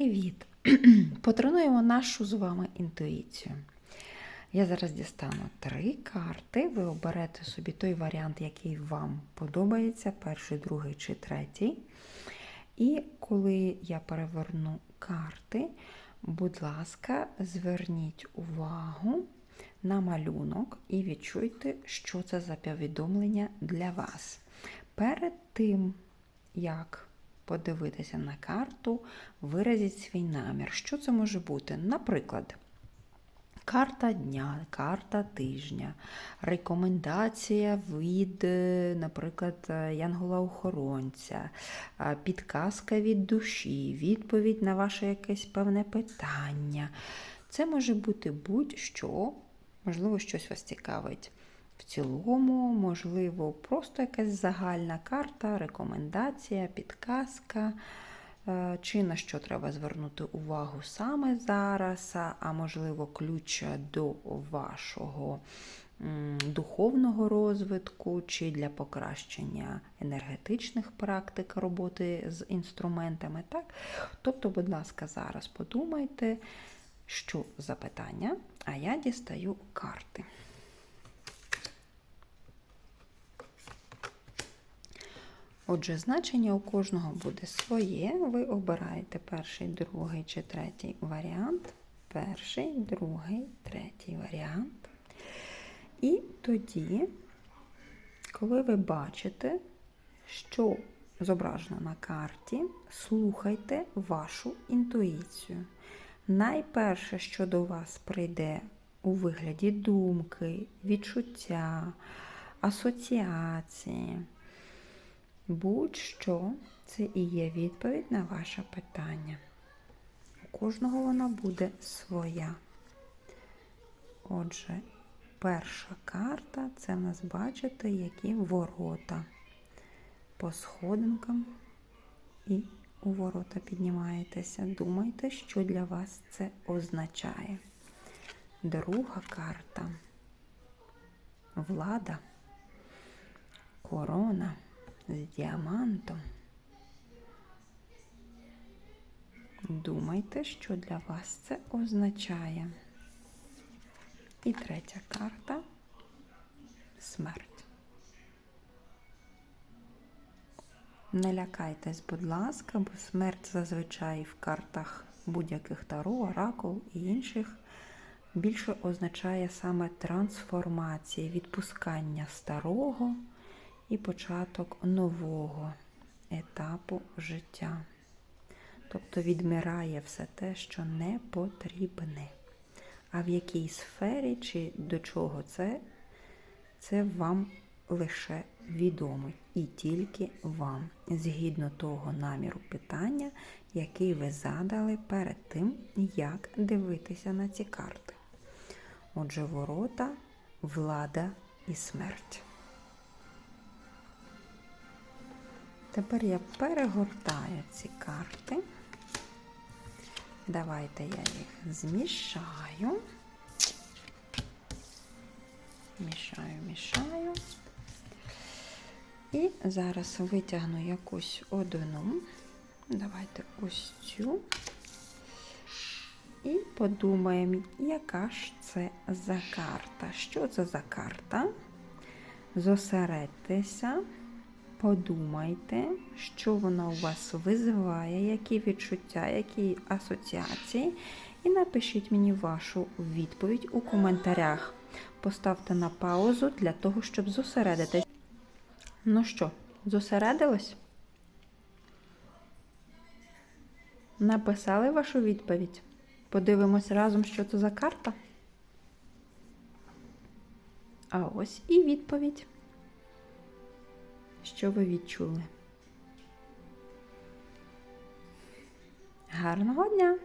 Привіт! Потренуємо нашу з вами інтуїцію. Я зараз дістану три карти. Ви оберете собі той варіант, який вам подобається: перший, другий чи третій. І коли я переверну карти, будь ласка, зверніть увагу на малюнок і відчуйте, що це за повідомлення для вас. Перед тим, як подивитися на карту, виразіть свій намір. Що це може бути? Наприклад, карта дня, карта тижня, рекомендація від, е, наприклад, е, янгола-охоронця, е, підказка від душі, відповідь на ваше якесь певне питання. Це може бути будь-що, можливо, щось вас цікавить. В цілому, можливо, просто якась загальна карта, рекомендація, підказка, е, чи на що треба звернути увагу саме зараз, а- можливо, ключ до вашого духовного розвитку, чи для покращення енергетичних практик роботи з інструментами. Так? Тобто, будь ласка, зараз подумайте, що за питання, а я дістаю карти. Отже, значення у кожного буде своє. Ви обираєте перший, другий чи третій варіант. Перший, другий, третій варіант. І тоді, коли ви бачите, що зображено на карті, слухайте вашу інтуїцію. Найперше, що до вас прийде у вигляді думки, відчуття, асоціації. Будь-що це і є відповідь на ваше питання. У кожного вона буде своя. Отже, перша карта це в нас, бачите, які ворота. По сходинкам і у ворота піднімаєтеся. Думайте, що для вас це означає. Друга карта влада, корона з діамантом. Думайте, що для вас це означає. І третя карта смерть. Не лякайтесь, будь ласка, бо смерть зазвичай в картах будь-яких таро, оракул і інших більше означає саме трансформації, відпускання старого і початок нового етапу життя. Тобто відмирає все те, що не потрібне. А в якій сфері чи до чого це, це вам лише відомо. І тільки вам, згідно того наміру питання, який ви задали перед тим, як дивитися на ці карти. Отже, ворота, влада і смерть. Тепер я перегортаю ці карти. Давайте я їх змішаю. Мішаю, мішаю. І зараз витягну якусь одну. Давайте ось цю. І подумаємо, яка ж це за карта. Що це за карта? Зосередьтеся. Подумайте, що вона у вас визиває, які відчуття, які асоціації. І напишіть мені вашу відповідь у коментарях. Поставте на паузу для того, щоб зосередитись. Ну що, зосередились? Написали вашу відповідь? Подивимось разом, що це за карта. А ось і відповідь. Що ви відчули? Гарного дня!